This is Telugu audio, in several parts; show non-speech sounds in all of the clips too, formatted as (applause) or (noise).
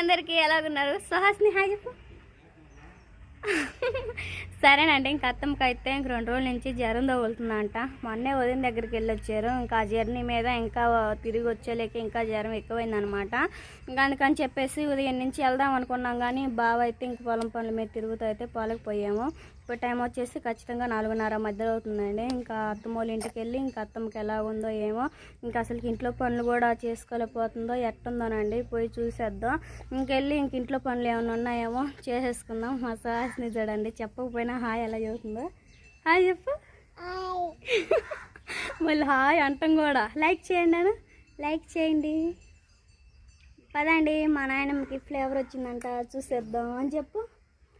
అందరికీ ఎలాగున్నారు సుహాస్ని హాయ్ చెప్పు. సరేనండి ఇంక అత్తమ్మకి అయితే ఇంక రెండు రోజుల నుంచి జ్వరం తగులుతుందంట. మొన్నే ఉదయం దగ్గరికి వెళ్ళి వచ్చారు ఇంకా ఆ జర్నీ మీద ఇంకా తిరిగి వచ్చేలేక ఇంకా జ్వరం ఎక్కువైందనమాట. ఇంకా అందుకని చెప్పేసి ఉదయం నుంచి వెళ్దాం అనుకున్నాం కానీ బావ అయితే ఇంక పొలం పనుల మీద తిరుగుతూ అయితే పొలకు పోయాము టైం వచ్చేసి ఖచ్చితంగా నాలుగున్నర మధ్యలో అవుతుందండి. ఇంకా అత్తమ్మోళ్ళ ఇంటికి వెళ్ళి ఇంకా అత్తమ్మకి ఎలా ఉందో ఏమో ఇంకా అసలు ఇంట్లో పనులు కూడా చేసుకోలేకపోతుందో ఎట్టుందోనండి. పోయి చూసేద్దాం. ఇంకెళ్ళి ఇంక ఇంట్లో పనులు ఏమైనా ఉన్నాయేమో చేసేసుకుందాం. మా సాహస్ని చూడండి చెప్పకపోయినా హాయ్ ఎలా చదువుతుందో హాయ్ చెప్పు. మళ్ళీ హాయ్ అంటాం కూడా. లైక్ చేయండి అను లైక్ చేయండి. పదండి మా నాయనమ్మకి ఫ్లేవర్ వచ్చిందంట. చూసేద్దాం అని చెప్పు.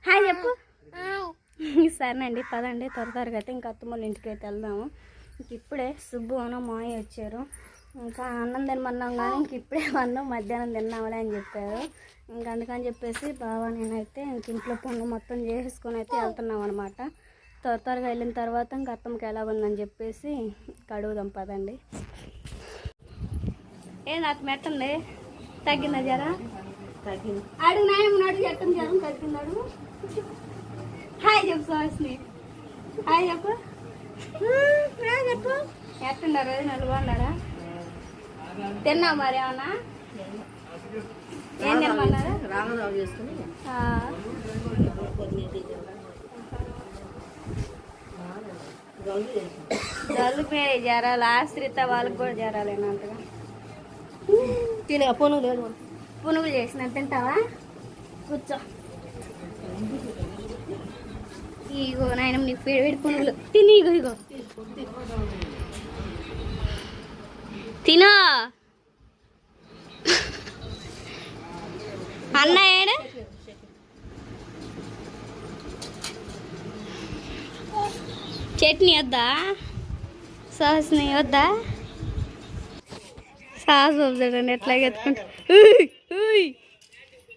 హాయ్ చెప్పు. (laughs) సరేనండి పదండి త్వర త్వరగా అయితే ఇంకా అత్తమ్మల ఇంటికి అయితే వెళ్దాము. ఇంక ఇప్పుడే సుబ్బు అన్న మాయ వచ్చారు. ఇంకా అన్నం తినమన్నాం కానీ ఇంక ఇప్పుడే (laughs) అన్నం మధ్యాహ్నం తిన్నామలే అని చెప్పారు. ఇంకా అందుకని చెప్పేసి బావ నేనైతే ఇంక ఇంట్లో పనులు మొత్తం చేసేసుకొని అయితే వెళ్తున్నాం అనమాట త్వర త్వరగా వెళ్ళిన తర్వాత ఇంక అత్తమ్మకి ఎలా ఉందని చెప్పేసి కడుగుదాం పదండి. ఏంది అత్త మెట్టుంది తగ్గిందా జరా తగ్గింది. అడుగు నాయమ్మ అడుగు? తగ్గిందాడు హాయ్ చెప్పు సుహాస్ని హాయ్ చెప్పు చెప్పు ఎట్టున్నారు రోజు నలుగు బాగున్నారా? తిన్నావు మరి ఏమన్నా? ఏం తినమన్నారు? రామరావు చేసుకుని జలుబే జ్వరాలు ఆశ్రిత వాళ్ళకి కూడా జ్వరాలేనంతగా తినే పొను లేదు. పునుగులు చేసిన తింటావా? కూర్చో. ఇగో నాయన నీకు వేడి వేడి తిని ఇగో ఇగో. తినా? అన్న ఏడు? చట్నీ వద్దా? సాస్ని వద్దా? సాస్ చూడండి ఎట్లా ఎత్తుకుంటా. ఉయ్,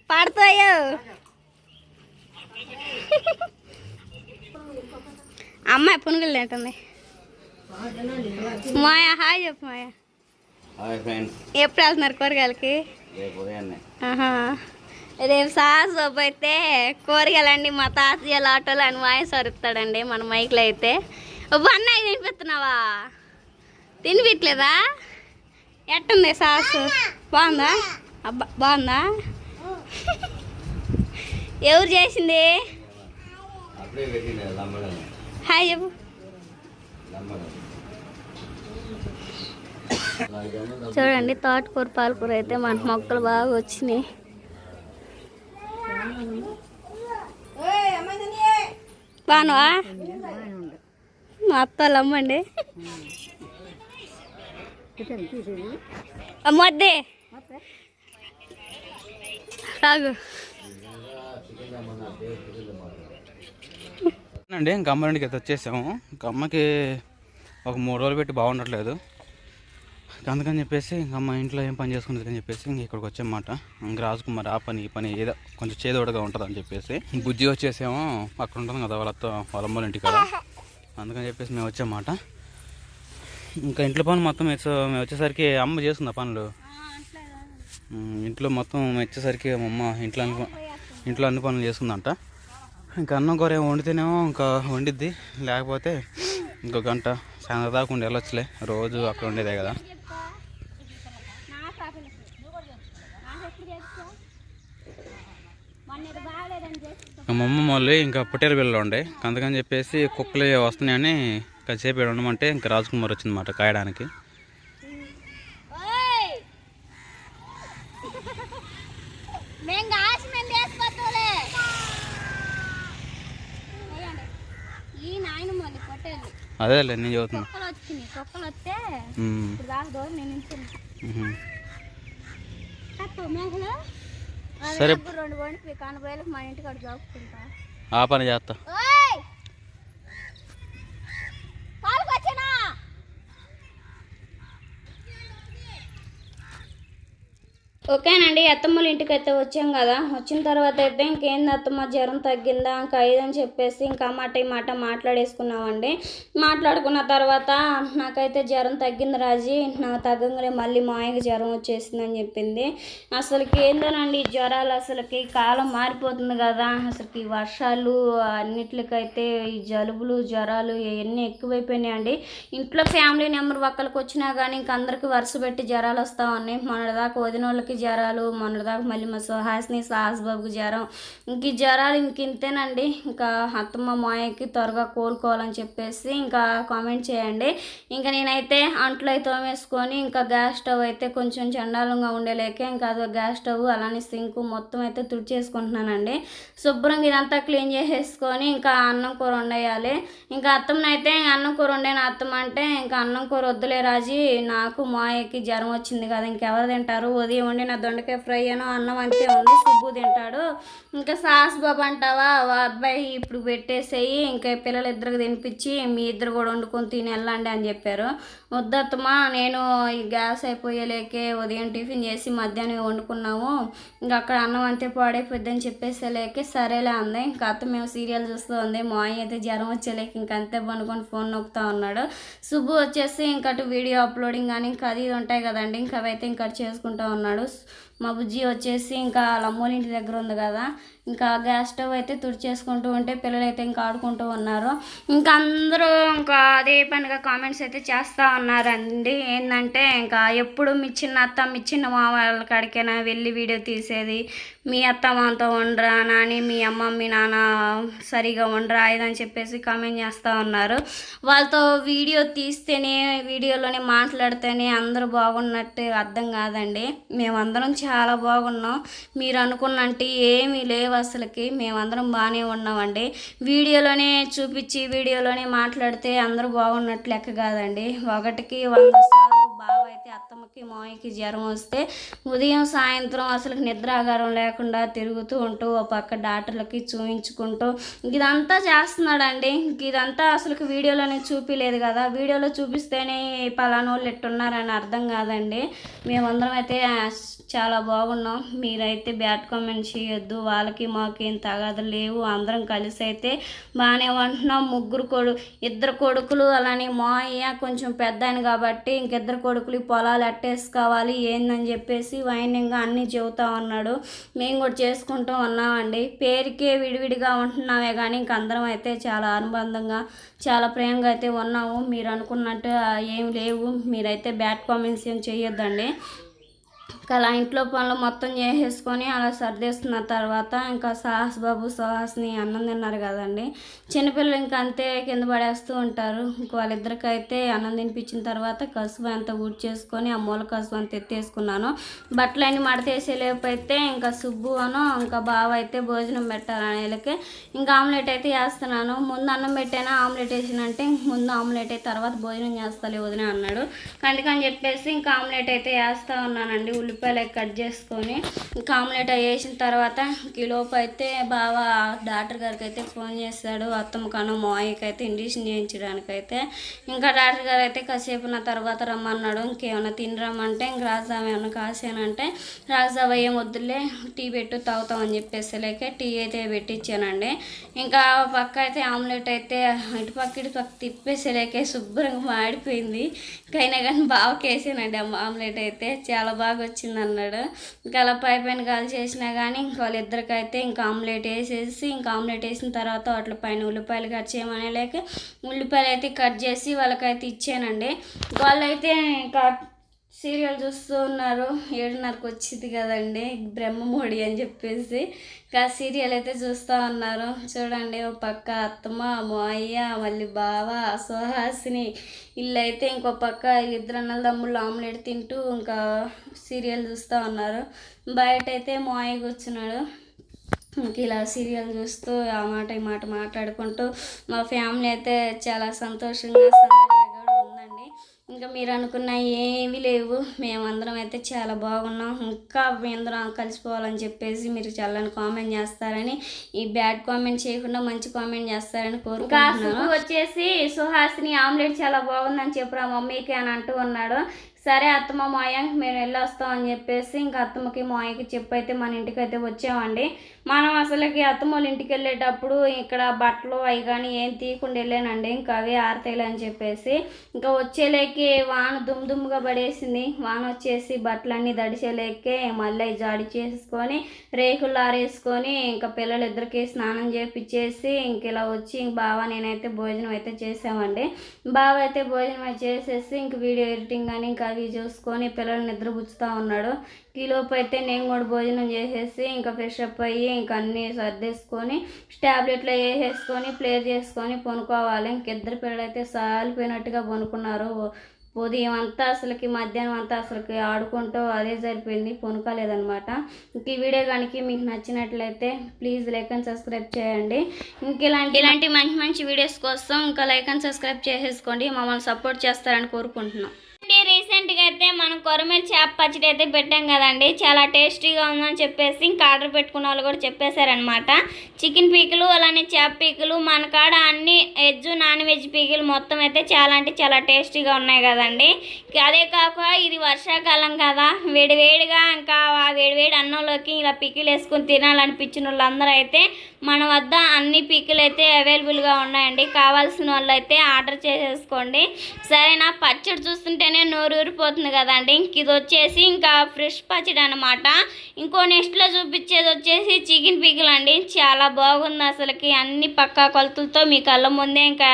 పడతాయో? అమ్మాయి పునుగులు తింటుంది. మాయా హాయ్ చెప్పు మాయా. ఎప్పుడు వెళ్తున్నారు కూరగాయలకి? రేపు. రేపు సాస్ అయితే కూరగాయలండి మా తాతయ్య ఆటోలు అని వాయిస్ అరుస్తాడండి మన మైక్లో అయితే. అన్న ఇది తినిపిస్తున్నావా? తినిపించలేదా ఎట్టుంది సాస్? బాగుందా? అబ్బా బాగుందా? ఎవరు చేసింది? హాయ్ చెప్పు. చూడండి తోటకూర పాలకూర అయితే మన మొక్కలు బాగా వచ్చినాయి. బానువా మా అత్త అమ్మండి. అమ్మద్దే రాగు. అండి ఇంకా అమ్మ ఇంటికి అయితే వచ్చేసాము. ఇంకా అమ్మకి ఒక మూడు రోజులు పెట్టి బాగుండట్లేదు. అందుకని చెప్పేసి ఇంకా అమ్మ ఇంట్లో ఏం పని చేసుకుంటుంది అని చెప్పేసి ఇంక ఇక్కడికి వచ్చామాట ఇంక రాజకుమార్ ఆ పని ఈ పని ఏదో కొంచెం చేదోడుగా ఉంటుంది అని చెప్పేసి బుజ్జి వచ్చేసేమో. అక్కడ ఉంటుంది కదా వాళ్ళతో వాళ్ళ ఇంటికి కదా అందుకని చెప్పేసి మేము వచ్చామాట ఇంకా ఇంట్లో పనులు మొత్తం మేము వచ్చేసరికి అమ్మ చేస్తుంది ఆ పనులు ఇంట్లో మొత్తం మేము వచ్చేసరికి మా అమ్మ ఇంట్లో ఇంట్లో అన్ని పనులు చేసుకుందంట. ఇంకా అన్నం కూర వండితేనేమో ఇంకా వండిద్ది. లేకపోతే ఇంకో గంట సాయంత్రం దాకా ఉండి వెళ్ళొచ్చులే. రోజు అక్కడ ఉండేదే కదా. ఇంకా మా అమ్మ వాళ్ళు ఇంకా పుట్టేరు బిళ్ళలు ఉండే. అందుకని చెప్పేసి కుక్కలు వస్తున్నాయని కాసేపు ఈడ ఉండమంటే ఇంకా రాజకుమార్ వచ్చిందన్నమాట కాయడానికి మేము కాసి మేము చేసుకోవట్లే ఈ నాయన మళ్ళీ పొట్టేళ్ళు అదేలే నేను చదువుతున్నా కుక్కలు వచ్చినాయి కుక్కలు వస్తే ఉమ్, ఇప్పుడు దాకా దూరం నేను నిల్చున్నా. ఉహు. తక్కువ మేకలు అవి సరే. నాకు రెండు వండి కనబోయలకు మా ఇంటికి అక్కడ దాక్కుంటా ఆ పని చేస్తా ఓకేనండి అత్తమ్మల ఇంటికి అయితే వచ్చాం కదా. వచ్చిన తర్వాత అయితే ఇంకేంది అత్తమ్మ జ్వరం తగ్గిందా ఇంకా అయ్యిందని చెప్పేసి ఇంకా మాట ఈ మాట మాట్లాడేసుకున్నామండి. మాట్లాడుకున్న తర్వాత నాకైతే జ్వరం తగ్గింది రాజీ నాకు తగ్గంగానే మళ్ళీ మా జ్వరం వచ్చేసిందని చెప్పింది. అసలుకి ఏందోనండి ఈ జ్వరాలు అసలుకి కాలం మారిపోతుంది కదా. అసలుకి వర్షాలు అన్నిటికైతే ఈ జలుబులు జ్వరాలు ఇవన్నీ ఎక్కువైపోయినాయండి. ఇంట్లో ఫ్యామిలీ నెంబర్ ఒక్కరికి వచ్చినా కానీ ఇంక అందరికి వరుస పెట్టి జ్వరాలు వస్తూ ఉన్నాయి. దాకా వదిన వాళ్ళకి జ్వరాలు మొన్నటిదాకా మళ్ళీ మా సుహాస్ని సాహస్ బాబుకి జ్వరం. ఇంక ఈ జ్వరాలు ఇంక ఇంతేనండి. ఇంకా అత్తమ్మ మాయకి త్వరగా కోలుకోవాలని చెప్పేసి ఇంకా కామెంట్ చేయండి. ఇంకా నేనైతే అంట్లు అయితే తోమేసుకొని ఇంకా గ్యాస్ స్టవ్ అయితే కొంచెం చండాలంగా ఉండేలేక ఇంకా అదో గ్యాస్ స్టవ్ అలానే సింక్ మొత్తం అయితే తుడిచేసుకుంటున్నానండి. శుభ్రంగా ఇదంతా క్లీన్ చేసేసుకొని ఇంకా అన్నం కూర వండేయాలి. ఇంకా అత్తమ్మనైతే అన్నం కూర వండే నా అత్తమ్మ అంటే ఇంకా అన్నం కూర వద్దులే రాజీ నాకు మాయకి జ్వరం వచ్చింది కదా ఇంకెవరు తింటారు? ఉదయం వండి అయినా దొండకాయ ఫ్రై అయినా అన్నం అంతే ఉంది సుబ్బు తింటాడు. ఇంకా సాస్ బాబు అంటావా? వా అబ్బాయి ఇప్పుడు పెట్టేసేయి ఇంకా పిల్లలు ఇద్దరికి తినిపించి మీ ఇద్దరు కూడా వండుకొని తిని వెళ్ళండి అని చెప్పారు. వద్దత్తమా నేను ఈ గ్యాస్ అయిపోయేలేకే ఉదయం టిఫిన్ చేసి మధ్యాహ్నం వండుకున్నాము. ఇంకా అక్కడ అన్నం అంతే పాడైపోద్దని చెప్పేసేలేకే సరేలే అంది. ఇంకా అత్త మేము సీరియల్ చూస్తూ ఉంది. మా అయ్య అయితే జ్వరం వచ్చేలేక ఇంక అంతే పనుకొని ఫోన్ నొక్కుతా ఉన్నాడు. సుబ్బు వచ్చేసి ఇంకటి వీడియో అప్లోడింగ్ కానీ ఇంకా అది ఉంటాయి కదండి. ఇంకా అవైతే ఇంకా చేసుకుంటా ఉన్నాడు. మా బుజ్జి వచ్చేసి ఇంకా వాళ్ళ ఇంటి దగ్గర ఉంది కదా. ఇంకా గ్యాస్ స్టవ్ అయితే తుడిచేసుకుంటూ ఉంటే పిల్లలు అయితే ఇంకా ఆడుకుంటూ ఉన్నారు. ఇంకా అందరూ ఇంకా అదే పనిగా కామెంట్స్ అయితే చేస్తూ ఉన్నారండి. ఏంటంటే ఇంకా ఎప్పుడు మీ చిన్న అత్త మీ చిన్న మా వాళ్ళ కాడికైనా వెళ్ళి వీడియో తీసేది మీ అత్త మాతో ఉండరా నాని మీ అమ్మ మీ నాన్న సరిగా ఉండరా ఇదని చెప్పేసి కామెంట్ చేస్తూ ఉన్నారు. వాళ్ళతో వీడియో తీస్తేనే వీడియోలోనే మాట్లాడితేనే అందరూ బాగున్నట్టు అర్థం కాదండి. మేమందరం చాలా చాలా బాగున్నాం. మీరు అనుకున్నట్టు ఏమీ లేవు అసలుకి. మేమందరం బాగానే ఉన్నామండి. వీడియోలోనే చూపించి వీడియోలోనే మాట్లాడితే అందరూ బాగున్నట్టు లెక్క కాదండి. ఒకటికి వంద సార్లు బావ అయితే అత్తమ్మకి మాయకి జ్వరం వస్తే ఉదయం సాయంత్రం అసలు నిద్రాగారం లేకుండా తిరుగుతూ ఉంటూ ఒక పక్క డాక్టర్లకి చూపించుకుంటూ ఇదంతా చేస్తున్నాడండి. ఇదంతా అసలు వీడియోలోనే చూపించలేదు కదా. వీడియోలో చూపిస్తేనే పలానోళ్ళు ఎట్టున్నారని అర్థం కాదండి. మేమందరం అయితే చాలా బాగున్నాం. మీరైతే బ్యాడ్ కామెంట్ చేయొద్దు. వాళ్ళకి మాకు ఏం తగాదు లేవు. అందరం కలిసి అయితే బాగానే ఉంటున్నాం. ముగ్గురు కొడు ఇద్దరు కొడుకులు అలానే మా అయ్య కొంచెం పెద్ద కాబట్టి ఇంకిద్దరు కొడుకులు పొలాలు ఎట్టేసుకోవాలి ఏందని చెప్పేసి వైన్యంగా అన్నీ చెబుతా ఉన్నాడు. మేము కూడా చేసుకుంటూ ఉన్నామండి. పేరుకే విడివిడిగా ఉంటున్నామే కానీ ఇంక అందరం అయితే చాలా అనుబంధంగా చాలా ప్రేమగా అయితే ఉన్నాము. మీరు అనుకున్నట్టు ఏం లేవు. మీరైతే బ్యాడ్ కామెంట్స్ ఏం చేయొద్దండి ఇంకా అలా ఇంట్లో పనులు మొత్తం చేసేసుకొని అలా సర్దేస్తున్న తర్వాత ఇంకా సాహస్ బాబు సుహాస్ని అన్నం తిన్నారు కదండి. చిన్నపిల్లలు ఇంకా అంతే కింద పడేస్తూ ఉంటారు. ఇంక వాళ్ళిద్దరికైతే అన్నం తినిపించిన తర్వాత కసుపు అంతా చేసుకొని ఆ మూల కసుపు అంత ఎత్తేసుకున్నాను. బట్టలన్నీ అన్ని లేపు అయితే ఇంకా సుబ్బు అను ఇంకా బావ అయితే భోజనం పెట్టాలి అనేలకి ఇంకా ఆమ్లెట్ అయితే వేస్తున్నాను. ముందు అన్నం పెట్టానా ఆమ్లెట్ వేసినంటే ముందు ఆమ్లెట్ అయితే తర్వాత భోజనం చేస్తాలే వదిన అన్నాడు. అందుకని చెప్పేసి ఇంకా ఆమ్లెట్ అయితే వేస్తా ఉన్నానండి. ఉల్లి ఉల్లిపాయలు కట్ చేసుకొని ఇంకా ఆమ్లెట్ అవి వేసిన తర్వాత కిలోపు అయితే బాగా డాక్టర్ గారికి అయితే ఫోన్ చేస్తాడు అత్తమ్మ కను మాయకి అయితే ఇంజక్షన్ చేయించడానికైతే. ఇంకా డాక్టర్ గారు అయితే కాసేపు నా తర్వాత రమ్మన్నాడు ఇంకేమైనా తిని రమ్మంటే ఇంక రాజావ ఏమైనా కాసానంటే రాజావ ఏం వద్దులే టీ పెట్టు తాగుతామని చెప్పేసి లేకే టీ అయితే పెట్టించానండి. ఇంకా పక్క అయితే ఆమ్లెట్ అయితే ఇటు పక్క ఇటు పక్క తిప్పేసలేకే శుభ్రంగా మాడిపోయింది. అయినా కానీ బాగా కేసానండి ఆమ్లెట్ అయితే చాలా బాగా వచ్చింది. అన్నాడు. ఇంకా అలా పై పైన గాలి చేసినా కానీ ఇంకా అయితే ఇంకా ఆమ్లెట్ వేసేసి ఇంకా ఆమ్లెట్ వేసిన తర్వాత వాటి పైన ఉల్లిపాయలు కట్ చేయమనే లేక ఉల్లిపాయలు అయితే కట్ చేసి వాళ్ళకైతే ఇచ్చానండి. వాళ్ళైతే ఇంకా సీరియల్ చూస్తూ ఉన్నారు. ఏడున్నరకు వచ్చింది కదండి బ్రహ్మమోడి అని చెప్పేసి. ఇంకా సీరియల్ అయితే చూస్తూ ఉన్నారు. చూడండి ఒక పక్క అత్తమ్మ మాయ్య మళ్ళీ బావ సుహాసిని. వీళ్ళు అయితే ఇంకో పక్క వీళ్ళిద్దరు అన్నల తమ్ముళ్ళు ఆమ్లెట్ తింటూ ఇంకా సీరియల్ చూస్తూ ఉన్నారు. బయట అయితే మాయ కూర్చున్నాడు ఇలా సీరియల్ చూస్తూ ఆ మాట ఈ మాట మాట్లాడుకుంటూ మా ఫ్యామిలీ అయితే చాలా సంతోషంగా ఇంకా మీరు అనుకున్న ఏమీ లేవు. మేమందరం అయితే చాలా బాగున్నాం. ఇంకా మేమందరం కలిసిపోవాలని చెప్పేసి మీరు చల్లని కామెంట్ చేస్తారని ఈ బ్యాడ్ కామెంట్ చేయకుండా మంచి కామెంట్ చేస్తారని కోరుకుంటున్నాను. వచ్చేసి సుహాసిని ఆమ్లెట్ చాలా బాగుందని చెప్పురా మమ్మీకి అని అంటూ ఉన్నాడు. సరే అత్తమ్మ మాయ మేము వెళ్ళొస్తాం అని చెప్పేసి ఇంకా అత్తమ్మకి మాయకి చెప్పైతే మన ఇంటికి అయితే వచ్చామండి. మనం అసలుకి అత్తమ్మ వాళ్ళ ఇంటికి వెళ్ళేటప్పుడు ఇక్కడ బట్టలు అవి కానీ ఏం తీయకుండా వెళ్ళానండి. ఇంకా అవి ఆరతాయిలే అని చెప్పేసి ఇంకా వచ్చేలేకి వాన దుమ్దుమ్గా పడేసింది. వాన వచ్చేసి బట్టలన్నీ దడిచేలేకే మళ్ళీ జాడి చేసుకొని రేకులు ఆరేసుకొని ఇంకా పిల్లలు ఇద్దరికి స్నానం చేపిచ్చేసి ఇంక ఇలా వచ్చి ఇంక బావ నేనైతే భోజనం అయితే చేసామండి బావ అయితే భోజనం చేసేసి ఇంక వీడియో ఎడిటింగ్ కానీ ఇంకా అవి చూసుకొని పిల్లల్ని నిద్రపుచ్చుతూ ఉన్నాడు. ఈలోపు అయితే నేను కూడా భోజనం చేసేసి ఇంకా ఫ్రెష్ అప్ అయ్యి ఇంకా అన్నీ సర్దేసుకొని ట్యాబ్లెట్లో వేసేసుకొని ప్లే చేసుకొని పనుకోవాలి. ఇంకిద్దరు పిల్లలు అయితే సాలిపోయినట్టుగా పనుకున్నారు. ఉదయం అంతా అసలుకి మధ్యాహ్నం అంతా అసలుకి ఆడుకుంటూ అదే సరిపోయింది పొనుకోలేదనమాట ఇంక ఈ వీడియో కనుక మీకు నచ్చినట్లయితే ప్లీజ్ లైక్ అండ్ సబ్స్క్రైబ్ చేయండి. ఇంక ఇలాంటి ఇలాంటి మంచి మంచి వీడియోస్ కోసం ఇంకా లైక్ అండ్ సబ్స్క్రైబ్ చేసేసుకోండి. మమ్మల్ని సపోర్ట్ చేస్తారని కోరుకుంటున్నాం. రీసెంట్గా అయితే మనం కొరమేలు చేప పచ్చడి అయితే పెట్టాం కదండి. చాలా టేస్టీగా ఉందని చెప్పేసి ఇంకా ఆర్డర్ పెట్టుకున్న వాళ్ళు కూడా చెప్పేశారనమాట చికెన్ పీకులు అలానే చేప పీకులు మన కాడ అన్ని వెజ్ నాన్ వెజ్ పీకులు మొత్తం అయితే చాలా అంటే చాలా టేస్టీగా ఉన్నాయి కదండి. అదే కాక ఇది వర్షాకాలం కదా. వేడివేడిగా ఇంకా ఆ అన్నంలోకి ఇలా పికిలు వేసుకుని తినాలనిపించిన వాళ్ళందరూ అయితే మన వద్ద అన్ని పీకులు అయితే అవైలబుల్గా ఉన్నాయండి. కావాల్సిన వాళ్ళు అయితే ఆర్డర్ చేసేసుకోండి. సరేనా? పచ్చడి చూస్తుంటేనే నోరు ఊరిపోతుంది కదండి. ఇంక ఇది వచ్చేసి ఇంకా ఫ్రెష్ పచ్చడి అనమాట ఇంకో నెక్స్ట్లో చూపించేది వచ్చేసి చికెన్ పీకులు అండి చాలా బాగుంది అసలుకి. అన్ని పక్కా కొలతలతో మీ కళ్ళ ముందే ఇంకా